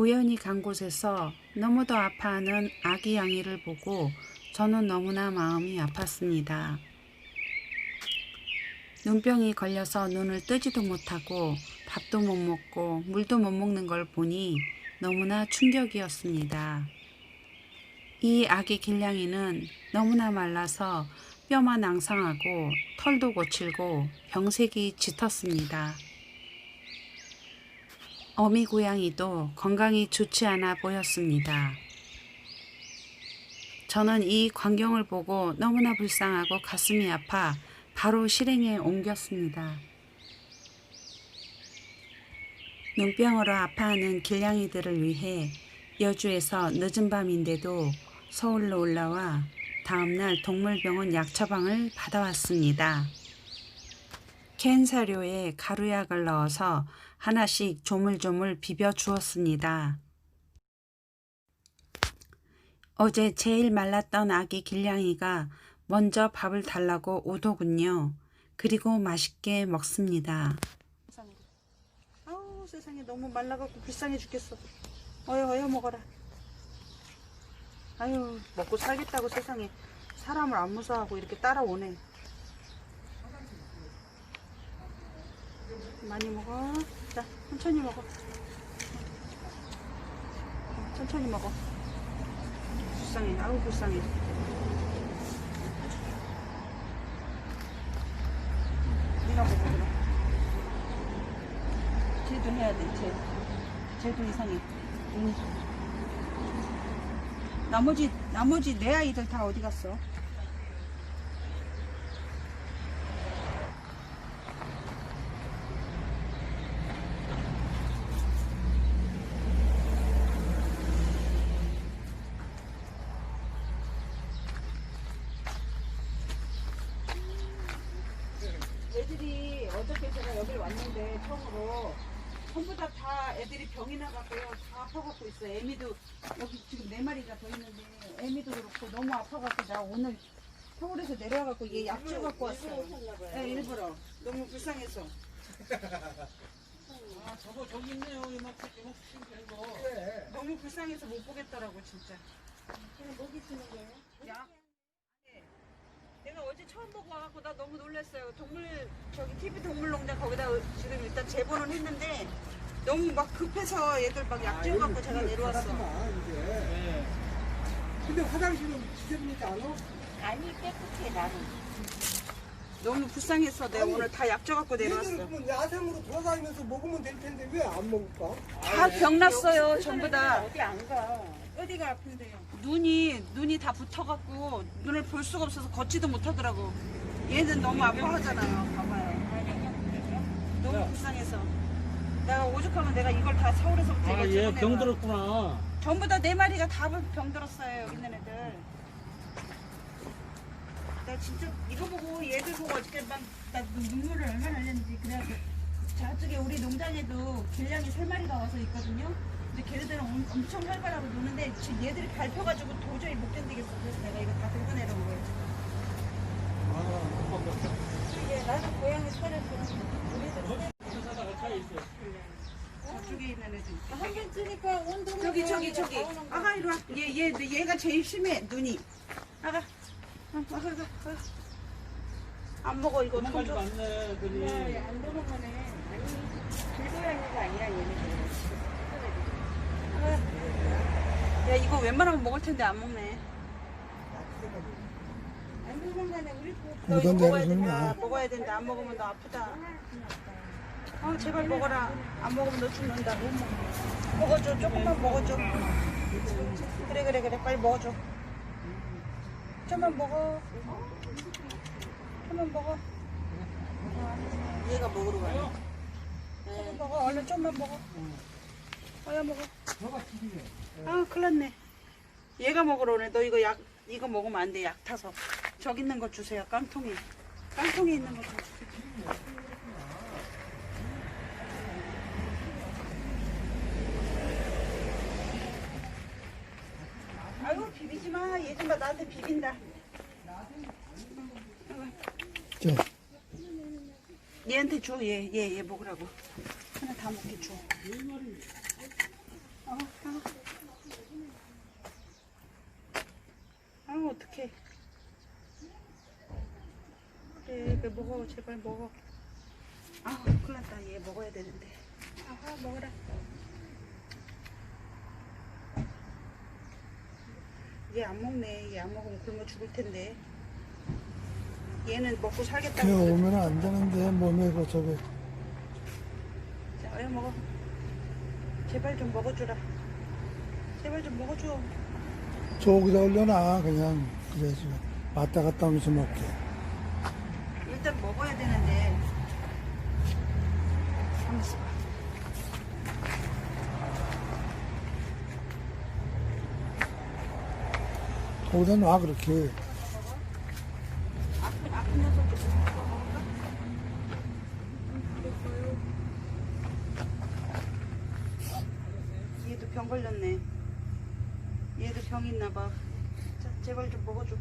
우연히 간 곳에서 너무도 아파하는 아기 양이를 보고 저는 너무나 마음이 아팠습니다. 눈병이 걸려서 눈을 뜨지도 못하고 밥도 못 먹고 물도 못 먹는 걸 보니 너무나 충격이었습니다. 이 아기 길냥이는 너무나 말라서 뼈만 앙상하고 털도 거칠고 병색이 짙었습니다. 어미 고양이도 건강이 좋지 않아 보였습니다. 저는 이 광경을 보고 너무나 불쌍하고 가슴이 아파 바로 실행에 옮겼습니다. 눈병으로 아파하는 길냥이들을 위해 여주에서 늦은 밤인데도 서울로 올라와 다음날 동물병원 약 처방을 받아왔습니다. 캔 사료에 가루약을 넣어서 하나씩 조물조물 비벼 주었습니다. 어제 제일 말랐던 아기 길냥이가 먼저 밥을 달라고 오더군요. 그리고 맛있게 먹습니다. 아우 세상에 너무 말라갖고 불쌍해 죽겠어. 어여 어여 먹어라. 아유 먹고 살겠다고 세상에 사람을 안 무서워하고 이렇게 따라오네. 많이 먹어. 자 천천히 먹어. 천천히 먹어. 불쌍해. 아우 불쌍해. 네가 먹어 그럼. 쟤도 해야 돼. 쟤. 쟤도 이상해. 눈이. 나머지 나머지 내 아이들 다 어디 갔어? 애들이 어저께 제가 여기 왔는데 처음으로 전부 다, 다 애들이 병이 나갖고요. 다 아파갖고 있어. 애미도 여기 지금 네 마리가 더 있는데 애미도 그렇고 너무 아파갖고 나 오늘 서울에서 내려와갖고 얘 약주 갖고 왔어요. 네, 일부러. 너무 불쌍해서. 아, 저거 저기 있네요. 이만큼 이만큼 되고. 너무 불쌍해서 못 보겠더라고 진짜. 그냥 먹이 주는 거예요? 야. 네. 내가 어제 처음 보고 와갖고 나 너무 놀랐어요. 동물 저기 TV 동물농장 거기다 지금 일단 제보는 했는데 너무 막 급해서 얘들 막 약주 갖고 제가 내려왔어. 네. 근데 화장실은 지저분하지 않아? 아니 깨끗해 나는 너무 불쌍했어. 내가 아니, 오늘 다 약주 갖고 내려왔어. 그러면 야생으로 돌아다니면서 먹으면 될 텐데 왜 안 먹을까? 다 병났어요. 전부 다. 어디 안 가 어디가 아픈데요? 눈이 눈이 다 붙어갖고 눈을 볼 수가 없어서 걷지도 못하더라고. 얘는 너무 아파하잖아요. 봐봐요. 너무 불쌍해서. 내가 오죽하면 내가 이걸 다 서울에서부터 아, 얘 찍어내고 병 들었구나. 전부 다 네 마리가 다 병 들었어요. 여기 있는 애들. 나 진짜 이거 보고 얘들 보고 어저께 막나 눈물을 얼마나 흘렸는지 그래갖고 저쪽에 우리 농장에도 길냥이 세 마리가 와서 있거든요. 근데 걔네들은 엄- 엄청 활발하고 노는데 지금 얘들이 밟혀가지고 도저히 못 견디겠어. 그래서 내가 이거 다 들고 내려온 거예요. 이게 나는 고양이 회사가 차에 있어. 저쪽에 있는 애들. 한번 쓰니까 온도는 저기 저기 저기 아가 이리 와 얘 얘 얘가 제일 심해 눈이 어, 아가. 안 먹어 이거 도망가지도 통 않네, 애들이. 안 도망가네. 아니 길고양이가 아니라 얘네들. 야 이거 웬만하면 먹을 텐데 안 먹네. 안 도망가네. 우리 거 너 이거 먹어야 된다? 먹어야 된다. 안 먹으면 너 아프다. 어 제발 먹어라. 안 먹으면 너 죽는다. 먹어줘. 조금만 먹어줘. 그래 그래 그래. 빨리 먹어줘 좀만 먹어. 좀만 먹어. 얘가 먹으러 가요? 좀만 먹어. 얼른 좀만 먹어. 어야 먹어. 아 큰일 났네. 얘가 먹으러 오네. 너 이거 약 이거 먹으면 안 돼. 약 타서. 저기 있는 거 주세요. 깡통에 깡통에 있는 거좀 주세요 아유 비비지 마. 얘좀 봐. 나한테 비빈다. 자, 얘한테 줘. 얘, 얘, 얘 먹으라고. 하나 다 먹게 줘. 아, 아. 아, 어떡해. 그래, 그래, 먹어. 제발 먹어. 아, 큰일 났다. 얘 먹어야 되는데. 아, 먹어라. 얘 안 먹네. 얘 안 먹으면 굶어 죽을 텐데. 얘는 먹고 살겠다고. 걔 그러지. 오면 안 되는데 몸에 그 저기 자, 어여 먹어. 제발 좀 먹어주라. 제발 좀 먹어줘. 저기다 올려놔 그냥 그래서 왔다 갔다 하면서 먹게 일단 먹어야 되는데. 가만있어 봐. 거기다 놔 그렇게? 얘도 병 걸렸네. 얘도 병 있나 봐. 자, 제발 좀 먹어줘.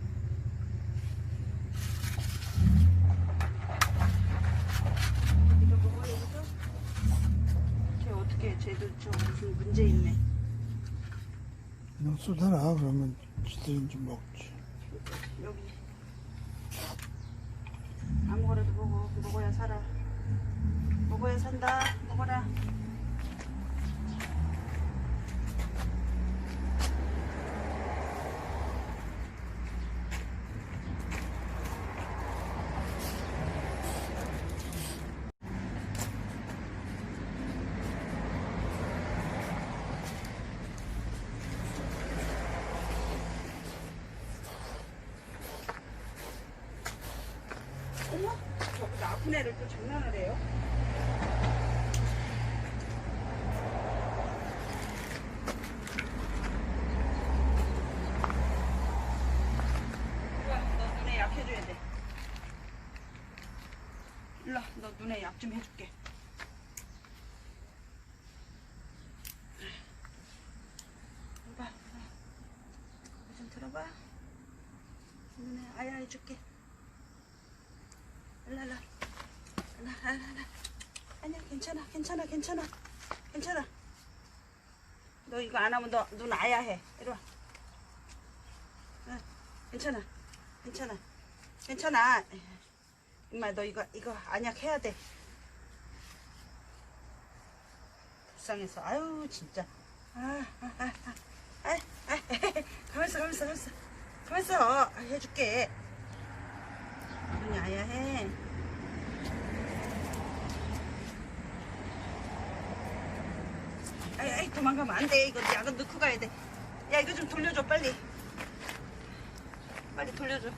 이거 먹어, 여기도? 쟤 어떻게, 해? 쟤도 저 무슨 문제 있네. 그냥 쏟아놔 그러면 지들은 좀 먹지. 여기. 아무거라도 먹어. 먹어야 살아. 먹어야 산다. 먹어라 저기서 아픈 애를 또 장난을 해요? 너 눈에 약 해줘야 돼. 일로 와 너 눈에 약 좀 해줄게. 들어봐 좀 들어봐. 눈에 아야 해줄게 일라. 일라 일라. 아니야 괜찮아 괜찮아 괜찮아. 괜찮아. 너 이거 안 하면 너 눈 아야 해. 이리 와. 응, 괜찮아 괜찮아 괜찮아. 임마 너 이거 이거 안약 해야 돼. 불쌍해서. 아유 진짜. 아 아 아 아 아, 아, 아, 아, 가만있어 가만있어 가만있어. 가만있어. 아, 해줄게 아야 해. 아이, 아이, 도망가면 안 돼. 이거 약은 넣고 가야 돼. 야, 이거 좀 돌려줘, 빨리. 빨리 돌려줘.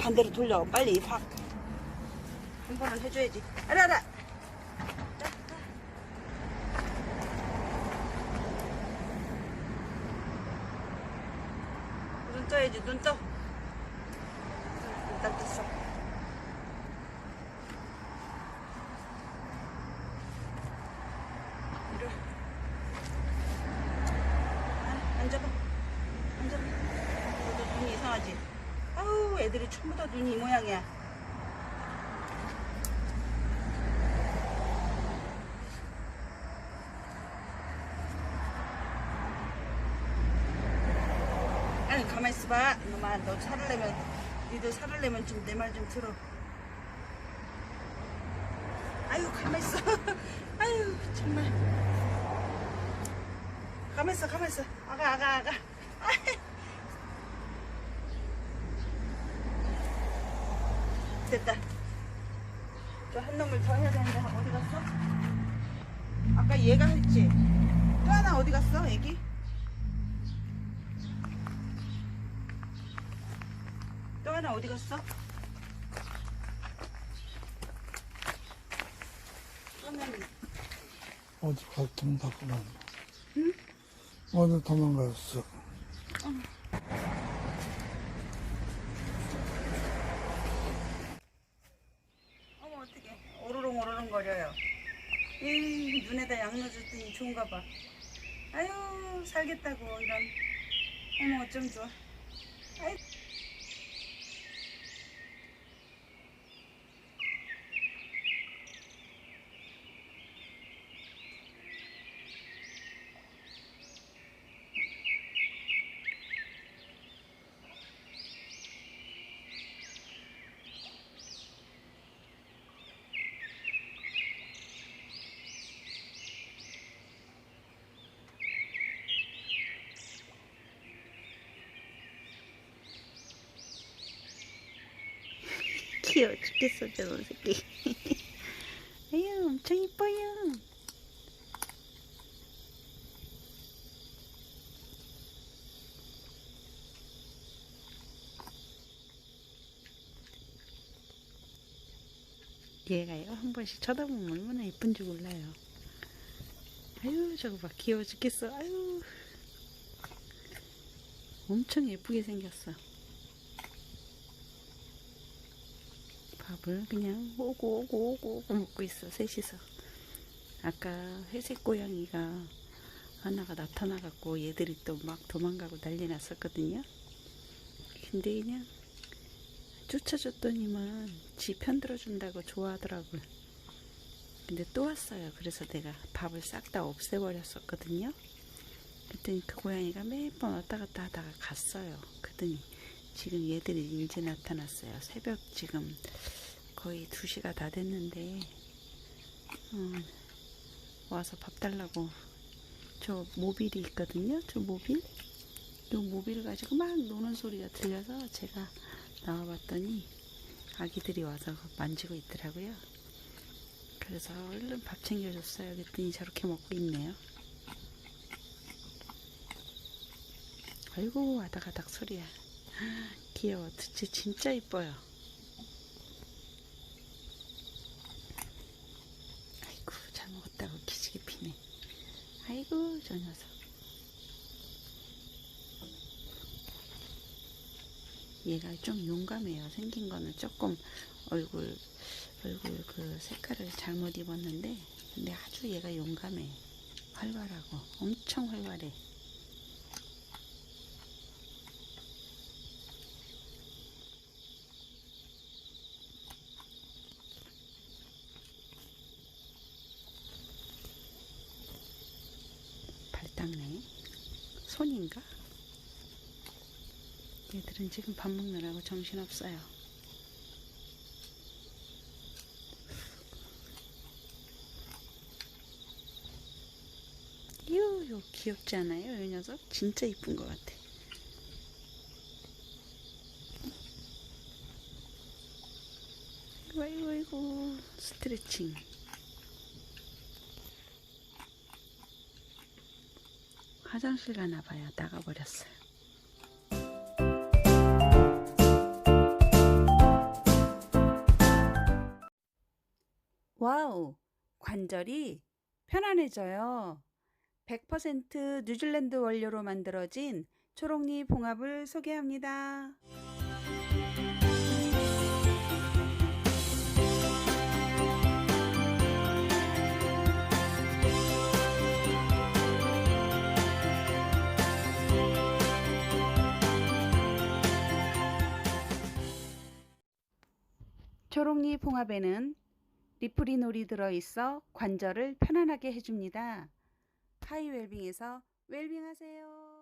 반대로 돌려, 빨리, 확. 한 번은 해줘야지. 알아, 알아. 눈 떠야지, 눈 떠. 일단 떴어. 이리 와. 아, 앉아봐. 앉아봐. 너도 눈이 이상하지? 아우, 애들이 전부 다 눈이 이 모양이야. 아니 가만 이놈아 너 살을 내면 니들 살을 내면 좀 내 말 좀 들어. 아유 가만 있어. 아유 정말. 가만 있어 가만 있어. 아가 아가 아가. 됐다. 저 한 놈을 더 해야 되는데 어디 갔어? 아까 얘가 했지. 또 하나 어디 갔어 애기? 하나 어디 갔어? 어디 갔던 바꾸나 응? 어디 도망갔어? 어머 어떡해. 오르릉 오르릉 거려요. 이 눈에다 약 넣어줬더니 좋은가 봐. 아유 살겠다고 이런. 어머 어쩜 좋아. 아이 귀여워 죽겠어 저런 새끼. 아유 엄청 이뻐요. 얘가요 한 번씩 쳐다보면 얼마나 예쁜 줄 몰라요. 아유 저거 봐 귀여워 죽겠어. 아유 엄청 예쁘게 생겼어. 밥을 그냥 오고 오고 오고 오고 먹고 있어 셋이서. 아까 회색 고양이가 하나가 나타나갖고 얘들이 또 막 도망가고 난리 났었거든요. 근데 그냥 쫓아줬더니만 지 편들어준다고 좋아하더라고요. 근데 또 왔어요. 그래서 내가 밥을 싹 다 없애버렸었거든요. 그랬더니 그 고양이가 매번 왔다 갔다 하다가 갔어요. 그랬더니 지금 얘들이 이제 나타났어요. 새벽 지금 거의 2시가 다 됐는데 어, 와서 밥 달라고 저 모빌이 있거든요. 저 모빌 이 모빌 가지고 막 노는 소리가 들려서 제가 나와봤더니 아기들이 와서 만지고 있더라고요. 그래서 얼른 밥 챙겨줬어요. 그랬더니 저렇게 먹고 있네요. 아이고 아닥아닥 소리야. 귀여워. 진짜 진짜 이뻐요. 아이고 잘 먹었다고 기지개 피네. 아이고 저 녀석. 얘가 좀 용감해요. 생긴 거는 조금 얼굴 얼굴 그 색깔을 잘못 입었는데 근데 아주 얘가 용감해. 활발하고 엄청 활발해. 발 닦네. 손인가? 얘들은 지금 밥 먹느라고 정신없어요. 유, 요 귀엽지 않아요? 이 녀석? 진짜 이쁜 것 같아. 아이고, 아이고, 스트레칭. 화장실 가나 봐요. 나가버렸어요. 와우, 관절이 편안해져요. 100% 뉴질랜드 원료로 만들어진 초록잎 봉합을 소개합니다. 초록잎 봉합에는 리프리놀이 들어있어 관절을 편안하게 해줍니다. 하이웰빙에서 웰빙하세요.